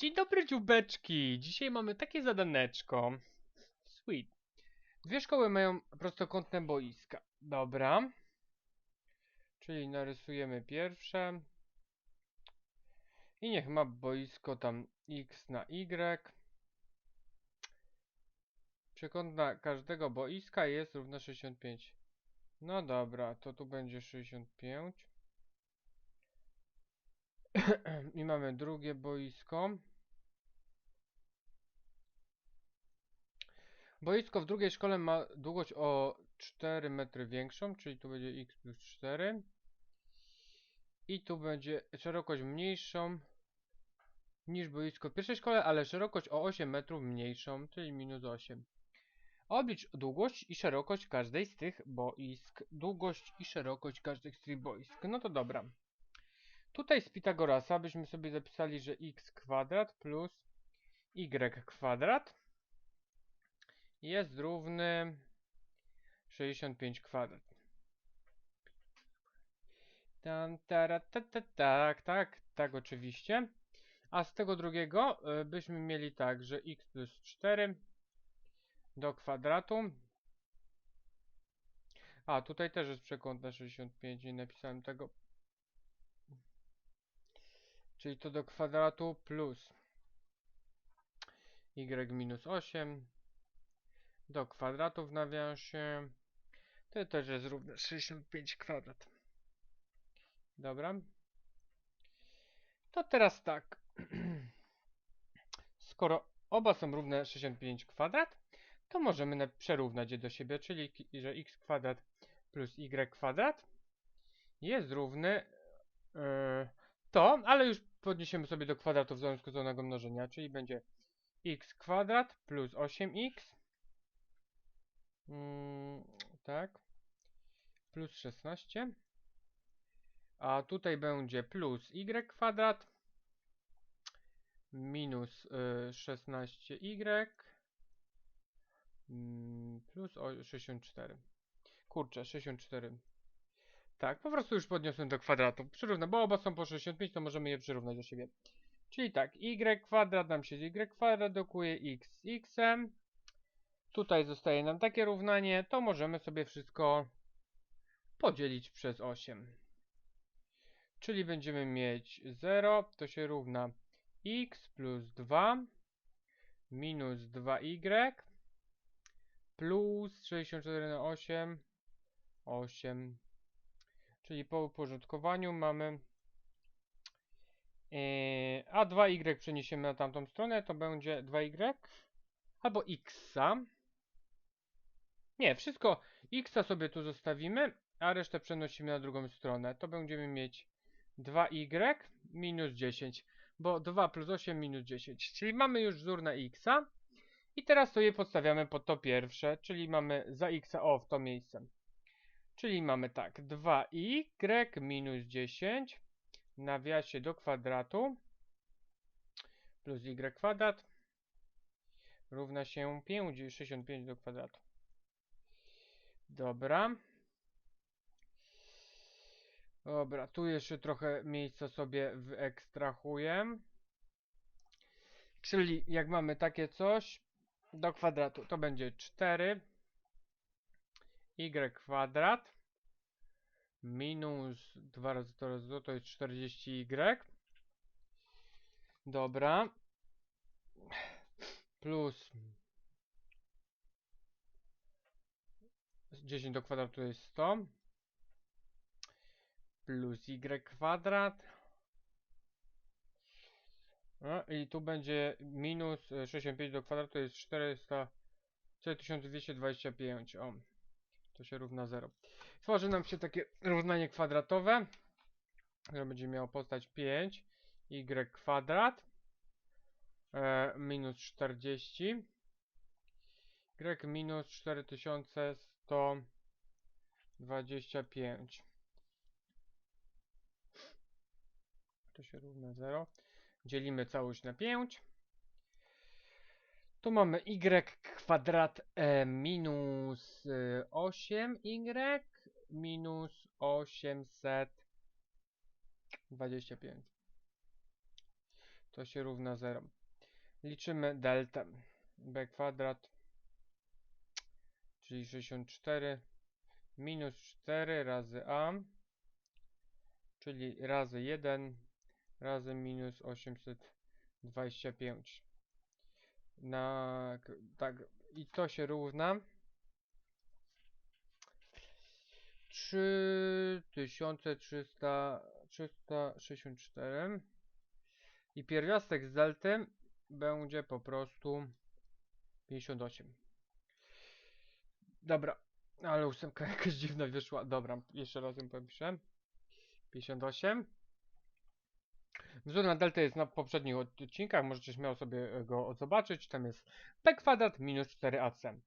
Dzień dobry, dziubeczki! Dzisiaj mamy takie zadaneczko. Sweet. Dwie szkoły mają prostokątne boiska. Dobra. Czyli narysujemy pierwsze. I niech ma boisko tam x na y. Przekątna każdego boiska jest równa 65. No dobra, to tu będzie 65. I mamy drugie boisko. Boisko w drugiej szkole ma długość o 4 metry większą, czyli tu będzie x plus 4. I tu będzie szerokość mniejszą niż boisko w pierwszej szkole, ale szerokość o 8 metrów mniejszą, czyli minus 8. Oblicz długość i szerokość każdej z tych boisk. Długość i szerokość każdej z tych boisk. No to dobra. Tutaj z Pitagorasa byśmy sobie zapisali, że x kwadrat plus y kwadrat jest równy 65 kwadrat. Tam, tara, ta, ta, tak, tak, tak, oczywiście. A z tego drugiego y, byśmy mieli tak, że x plus 4 do kwadratu. A, tutaj też jest przekątna 65, nie napisałem tego. Czyli to do kwadratu plus y minus 8 do kwadratu w nawiasie. To też jest równe 65 kwadrat. Dobra. To teraz tak. Skoro oba są równe 65 kwadrat, to możemy przerównać je do siebie, czyli że x kwadrat plus y kwadrat jest równy yy, to, ale już podniesiemy sobie do kwadratu w związku z mnożenia, czyli będzie x kwadrat plus 8x mm, tak plus 16 a tutaj będzie plus y kwadrat minus y, 16y mm, plus 64 kurczę 64 tak, po prostu już podniosłem do kwadratu. Przyrówna, bo oba są po 65, to możemy je przyrównać do siebie. Czyli tak, y kwadrat nam się z y kwadrat dokuje x z x. Tutaj zostaje nam takie równanie, to możemy sobie wszystko podzielić przez 8. Czyli będziemy mieć 0, to się równa x plus 2 minus 2y plus 64 na 8, 8 Czyli po uporządkowaniu mamy yy, a 2y przeniesiemy na tamtą stronę, to będzie 2y albo x. Nie, wszystko x sobie tu zostawimy, a resztę przenosimy na drugą stronę. To będziemy mieć 2y minus 10, bo 2 plus 8 minus 10. Czyli mamy już wzór na x. I teraz sobie podstawiamy pod to pierwsze, czyli mamy za x o w to miejsce. Czyli mamy tak, 2y minus 10 w nawiasie do kwadratu plus y kwadrat równa się 5, 65 do kwadratu. Dobra. Dobra, tu jeszcze trochę miejsca sobie wyekstrahuję. Czyli jak mamy takie coś do kwadratu, to będzie 4 y kwadrat minus 2 razy to razy to, to jest 40y. Dobra. Plus 10 do kwadratu jest 100. Plus y kwadrat. No, I tu będzie minus 65 do kwadratu jest 400, 4225. O to się równa 0. Tworzy nam się takie równanie kwadratowe, które będzie miało postać 5 y kwadrat e, minus 40 y minus 4125 to się równa 0 dzielimy całość na 5 tu mamy y kwadrat e, minus 8y e, minus 825. to się równa 0. Liczymy deltę. b kwadrat, czyli 64 minus 4 razy a, czyli razy 1 razy minus 825. Na, tak, i to się równa 3364 i pierwiastek z delty będzie po prostu 58. Dobra, ale ósemka jakaś dziwna wyszła. Dobra, jeszcze raz ją popiszę. 58. Wzór na deltę jest na poprzednich odcinkach, możecie śmiało sobie go zobaczyć. Tam jest p kwadrat minus 4ac.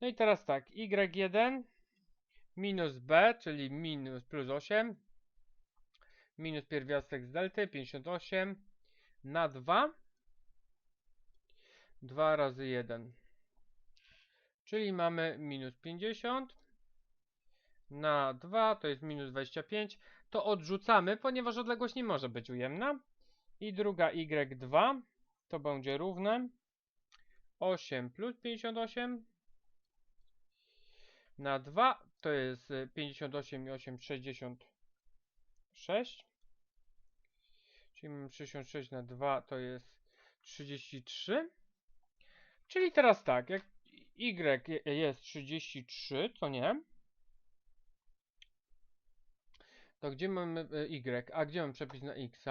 No i teraz tak, y1 minus b, czyli minus plus 8, minus pierwiastek z delty 58 na 2, 2 razy 1, czyli mamy minus 50 na 2 to jest minus 25, to odrzucamy, ponieważ odległość nie może być ujemna. I druga y2 to będzie równe 8 plus 58 na 2 to jest y, 58 i 8 66 czyli mamy 66 na 2 to jest 33 czyli teraz tak jak y je- jest 33 co nie? To gdzie mamy y, y a gdzie mamy przepis na x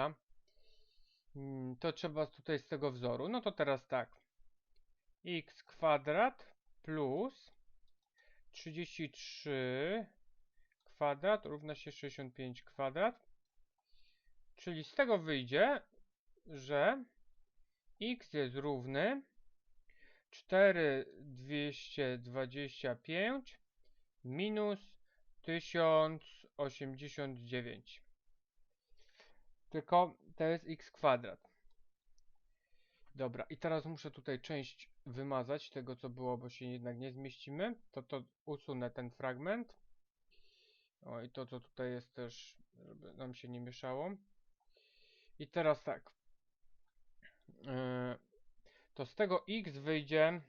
Mm, to trzeba tutaj z tego wzoru. No to teraz tak. X kwadrat plus 33 kwadrat równa się 65 kwadrat. Czyli z tego wyjdzie, że x jest równy 4225 minus 1089. Tylko to jest x kwadrat. Dobra, i teraz muszę tutaj część wymazać tego, co było, bo się jednak nie zmieścimy. To to usunę ten fragment. O, i to, co tutaj jest też, żeby nam się nie mieszało. I teraz tak. Yy, to z tego x wyjdzie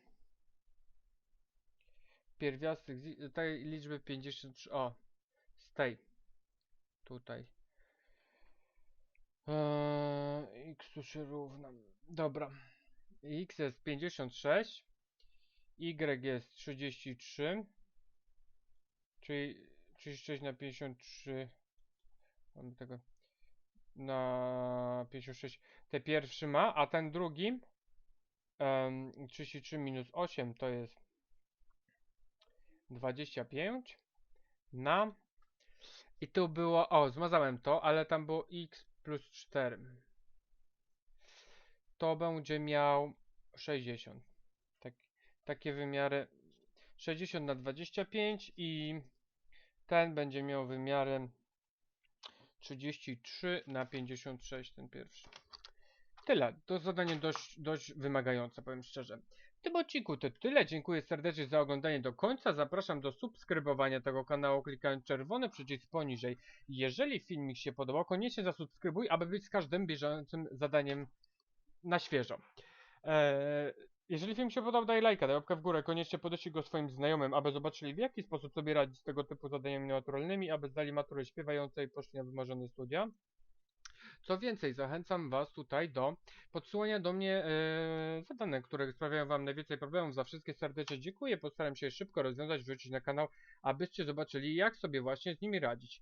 pierwiastek tej liczby 53. O, z tej. Tutaj. Eee, x tu się równa. Dobra. x jest 56. y jest 33. Czyli 36 na 53. Mamy tego. Na 56. Te pierwszy ma, a ten drugi. Em, 33 minus 8 to jest 25 na i tu było, o zmazałem to, ale tam było x plus 4 to będzie miał 60 tak, takie wymiary 60 na 25 i ten będzie miał wymiary 33 na 56 ten pierwszy tyle, to zadanie dość, dość wymagające powiem szczerze w tym odcinku to tyle. Dziękuję serdecznie za oglądanie do końca. Zapraszam do subskrybowania tego kanału klikając czerwony przycisk poniżej. Jeżeli filmik się podobał, koniecznie zasubskrybuj, aby być z każdym bieżącym zadaniem na świeżo. Eee, jeżeli film się podobał, daj lajka, daj łapkę w górę. Koniecznie podeślij go swoim znajomym, aby zobaczyli w jaki sposób sobie radzić z tego typu zadaniami naturalnymi, aby zdali maturę śpiewającej i poszli na wymarzone studia. Co więcej, zachęcam Was tutaj do podsyłania do mnie e, które sprawiają Wam najwięcej problemów. Za wszystkie serdecznie dziękuję. Postaram się je szybko rozwiązać, wrzucić na kanał, abyście zobaczyli, jak sobie właśnie z nimi radzić.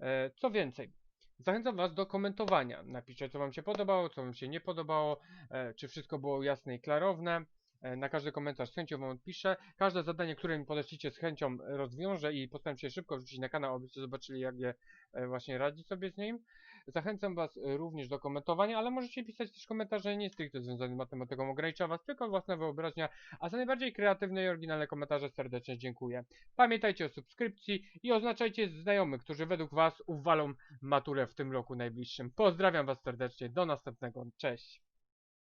E, co więcej, zachęcam Was do komentowania. Napiszcie, co Wam się podobało, co Wam się nie podobało, e, czy wszystko było jasne i klarowne. E, Na każdy komentarz z chęcią Wam odpiszę. Każde zadanie, które mi podeślicie z chęcią rozwiążę i postaram się szybko wrzucić na kanał, abyście zobaczyli, jak je właśnie radzić sobie z nim. Zachęcam Was e, również do komentowania, ale możecie pisać też komentarze nie stricte związane z matematyką. Ogranicza Was tylko własna wyobraźnia, a za najbardziej kreatywne i oryginalne komentarze serdecznie dziękuję. Pamiętajcie o subskrypcji i oznaczajcie znajomych, którzy według Was uwalą maturę w tym roku najbliższym. Pozdrawiam Was serdecznie, do następnego, cześć!